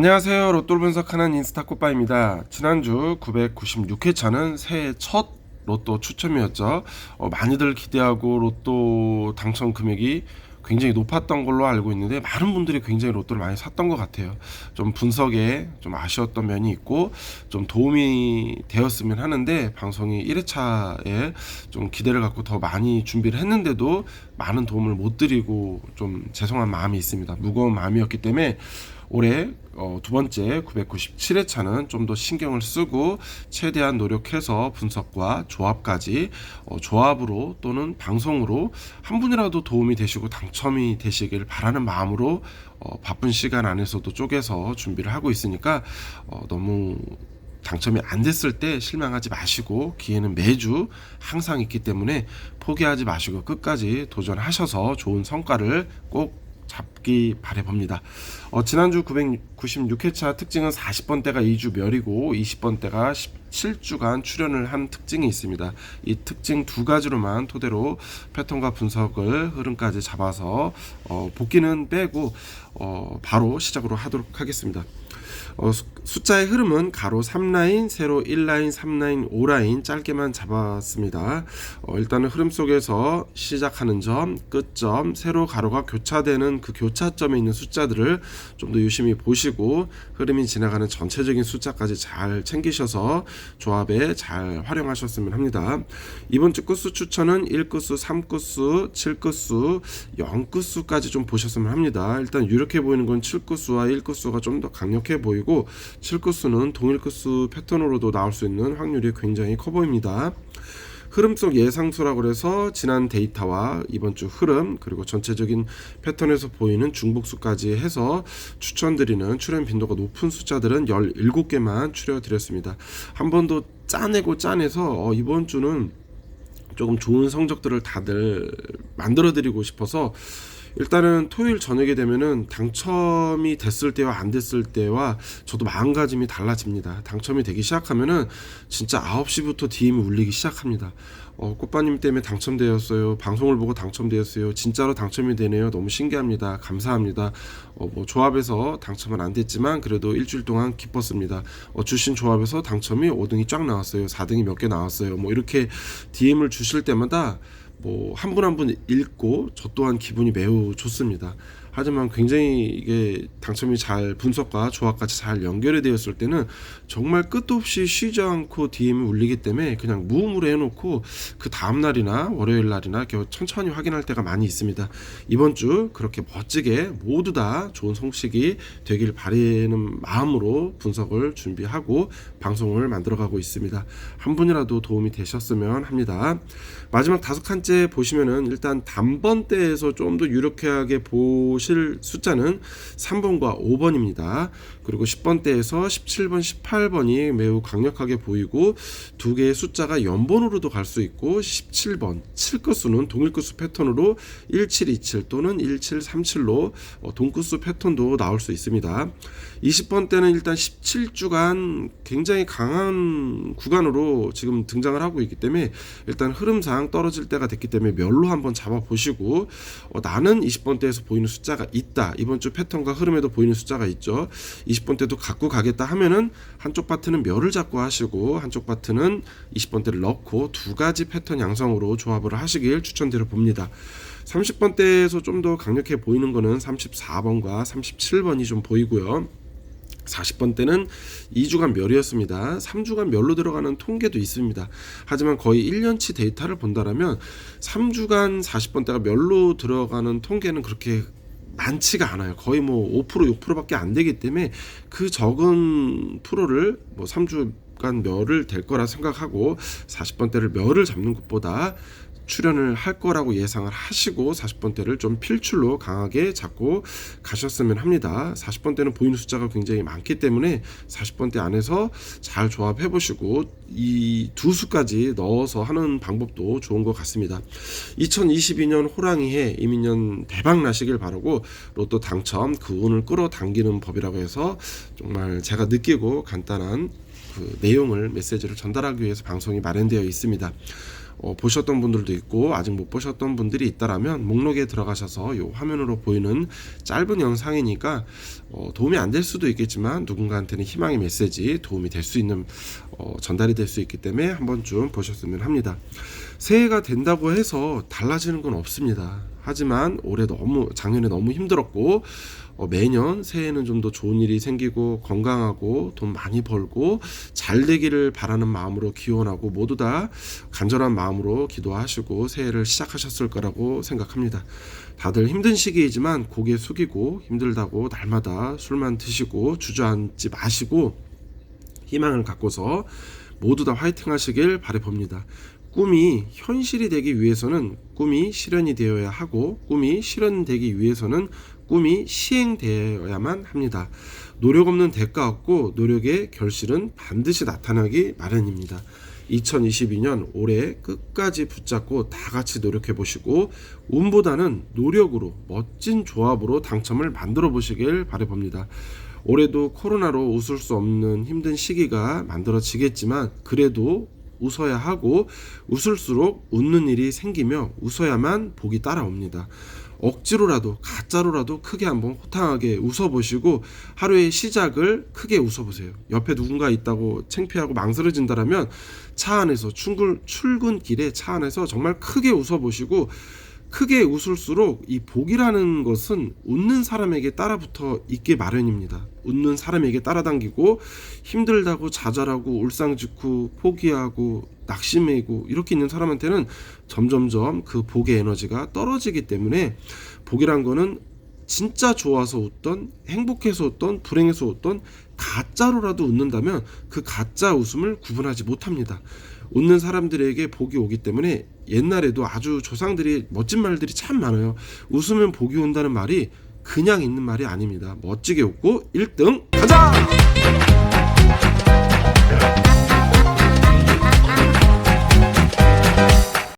안녕하세요. 로또 분석하는 인스타 꽃바입니다. 지난주 996회차는 새해 첫 로또 추첨이었죠. 어, 많이들 기대하고 로또 당첨 금액이 굉장히 높았던 걸로 알고 있는데 많은 분들이 굉장히 로또를 많이 샀던 것 같아요. 좀 분석에 좀 아쉬웠던 면이 있고 좀 도움이 되었으면 하는데 방송이 1회차에 좀 기대를 갖고 더 많이 준비를 했는데도 많은 도움을 못 드리고 좀 죄송한 마음이 있습니다. 무거운 마음이었기 때문에 올해 어, 두 번째 997회차는 좀 더 신경을 쓰고 최대한 노력해서 분석과 조합까지 어, 조합으로 또는 방송으로 한 분이라도 도움이 되시고 당첨이 되시길 바라는 마음으로 어, 바쁜 시간 안에서도 쪼개서 준비를 하고 있으니까 어, 너무 당첨이 안 됐을 때 실망하지 마시고 기회는 매주 항상 있기 때문에 포기하지 마시고 끝까지 도전하셔서 좋은 성과를 꼭 잡기 바래봅니다. 어, 지난주 996회차 특징은 40번대가 2주 멸이고 20번대가 17주간 출연을 한 특징이 있습니다. 이 특징 두 가지로만 토대로 패턴과 분석을 흐름까지 잡아서 어, 복귀는 빼고 어, 바로 시작으로 하도록 하겠습니다. 어, 숫자의 흐름은 가로 3라인, 세로 1라인, 3라인, 5라인 짧게만 잡았습니다. 어, 일단은 흐름 속에서 시작하는 점, 끝점, 세로 가로가 교차되는 그 교차점에 있는 숫자들을 좀 더 유심히 보시고 흐름이 지나가는 전체적인 숫자까지 잘 챙기셔서 조합에 잘 활용하셨으면 합니다. 이번 주 끝수 추천은 1끝수, 3끝수, 7끝수, 0끝수까지 좀 보셨으면 합니다. 일단 유력해 보이는 건 7끝수와 1끝수가 좀 더 강력해 보이고 7끝수는 동일 끝수 패턴으로도 나올 수 있는 확률이 굉장히 커 보입니다. 흐름 속 예상수라고 해서 지난 데이터와 이번 주 흐름 그리고 전체적인 패턴에서 보이는 중복수까지 해서 추천드리는 출연 빈도가 높은 숫자들은 17개만 추려드렸습니다. 한 번도 짜내고 짜내서 어, 이번 주는 조금 좋은 성적들을 다들 만들어 드리고 싶어서 일단은 토요일 저녁에 되면은 당첨이 됐을 때와 안 됐을 때와 저도 마음가짐이 달라집니다. 당첨이 되기 시작하면은 진짜 9시부터 DM이 울리기 시작합니다. 어, 꽃바님 때문에 당첨되었어요. 방송을 보고 당첨되었어요. 진짜로 당첨이 되네요. 너무 신기합니다. 감사합니다. 어, 뭐 조합에서 당첨은 안 됐지만 그래도 일주일 동안 기뻤습니다. 어, 주신 조합에서 당첨이 5등이 쫙 나왔어요. 4등이 몇 개 나왔어요. 뭐 이렇게 DM을 주실 때마다 뭐 한 분 한 분 읽고 저 또한 기분이 매우 좋습니다. 하지만 굉장히 이게 당첨이 잘 분석과 조합까지 잘 연결이 되었을 때는 정말 끝도 없이 쉬지 않고 DM이 울리기 때문에 그냥 무음으로 해놓고 그 다음 날이나 월요일 날이나 천천히 확인할 때가 많이 있습니다. 이번 주 그렇게 멋지게 모두 다 좋은 성식이 되길 바라는 마음으로 분석을 준비하고 방송을 만들어가고 있습니다. 한 분이라도 도움이 되셨으면 합니다. 마지막 다섯 칸째 보시면은 일단 단번대에서 좀 더 유력하게 보실 숫자는 3번과 5번입니다. 그리고 10번대에서 17번, 18번이 매우 강력하게 보이고 두 개의 숫자가 연번으로도 갈 수 있고 17번, 7끝수는 동일끝수 패턴으로 1727 또는 1737로 어, 동끝수 패턴도 나올 수 있습니다. 20번대는 일단 17주간 굉장히 강한 구간으로 지금 등장을 하고 있기 때문에 일단 흐름상 떨어질 때가 됐기 때문에 멸로 한번 잡아 보시고 어, 나는 20번대에서 보이는 숫자 가 있다. 이번 주 패턴과 흐름에도 보이는 숫자가 있죠. 20번대도 갖고 가겠다 하면은 한쪽 파트는 멸을 잡고 하시고 한쪽 파트는 20번대를 넣고 두 가지 패턴 양성으로 조합을 하시길 추천드려 봅니다. 30번대에서 좀 더 강력해 보이는 거는 34번과 37번이 좀 보이고요. 40번대는 2주간 멸이었습니다. 3주간 멸로 들어가는 통계도 있습니다. 하지만 거의 1년치 데이터를 본다라면 3주간 40번대가 멸로 들어가는 통계는 그렇게 많지가 않아요. 거의 뭐 5% 6%밖에 안 되기 때문에 그 적은 프로를 뭐 3주간 멸을 될 거라 생각하고 40번대를 멸을 잡는 것보다 출연을 할 거라고 예상을 하시고 40번대를 좀 필출로 강하게 잡고 가셨으면 합니다. 40번대는 보이는 숫자가 굉장히 많기 때문에 40번대 안에서 잘 조합해 보시고 이 두 수까지 넣어서 하는 방법도 좋은 것 같습니다. 2022년 호랑이해 이민년 대박 나시길 바라고 로또 당첨 그 운을 끌어당기는 법이라고 해서 정말 제가 느끼고 간단한 그 내용을 메시지를 전달하기 위해서 방송이 마련되어 있습니다. 어, 보셨던 분들도 있고 아직 못 보셨던 분들이 있다라면 목록에 들어가셔서 요 화면으로 보이는 짧은 영상이니까 어, 도움이 안 될 수도 있겠지만 누군가한테는 희망의 메시지 도움이 될 수 있는 어, 전달이 될 수 있기 때문에 한 번쯤 보셨으면 합니다. 새해가 된다고 해서 달라지는 건 없습니다. 하지만 올해 너무 작년에 너무 힘들었고 어, 매년 새해에는 좀 더 좋은 일이 생기고 건강하고 돈 많이 벌고 잘 되기를 바라는 마음으로 기원하고 모두 다 간절한 마음으로 기도하시고 새해를 시작하셨을 거라고 생각합니다. 다들 힘든 시기이지만 고개 숙이고 힘들다고 날마다 술만 드시고 주저앉지 마시고 희망을 갖고서 모두 다 화이팅 하시길 바라봅니다. 꿈이 현실이 되기 위해서는 꿈이 실현이 되어야 하고 꿈이 실현되기 위해서는 꿈이 시행되어야만 합니다. 노력 없는 대가 없고 노력의 결실은 반드시 나타나기 마련입니다. 2022년 올해 끝까지 붙잡고 다 같이 노력해 보시고 운보다는 노력으로 멋진 조합으로 당첨을 만들어 보시길 바라봅니다. 올해도 코로나로 웃을 수 없는 힘든 시기가 만들어지겠지만 그래도 웃어야 하고 웃을수록 웃는 일이 생기며 웃어야만 복이 따라옵니다. 억지로라도 가짜로라도 크게 한번 호탕하게 웃어보시고 하루의 시작을 크게 웃어보세요. 옆에 누군가 있다고 창피하고 망설여진다라면 차 안에서 출근 출근길에 차 안에서 정말 크게 웃어보시고 크게 웃을수록 이 복이라는 것은 웃는 사람에게 따라붙어 있게 마련입니다. 웃는 사람에게 따라당기고 힘들다고 좌절하고 울상짓고 포기하고 낙심해고 이렇게 있는 사람한테는 점점점 그 복의 에너지가 떨어지기 때문에 복이란 거는 진짜 좋아서 웃던 행복해서 웃던 불행해서 웃던 가짜로라도 웃는다면 그 가짜 웃음을 구분하지 못합니다. 웃는 사람들에게 복이 오기 때문에 옛날에도 아주 조상들이 멋진 말들이 참 많아요. 웃으면 복이 온다는 말이 그냥 있는 말이 아닙니다. 멋지게 웃고 1등 가자!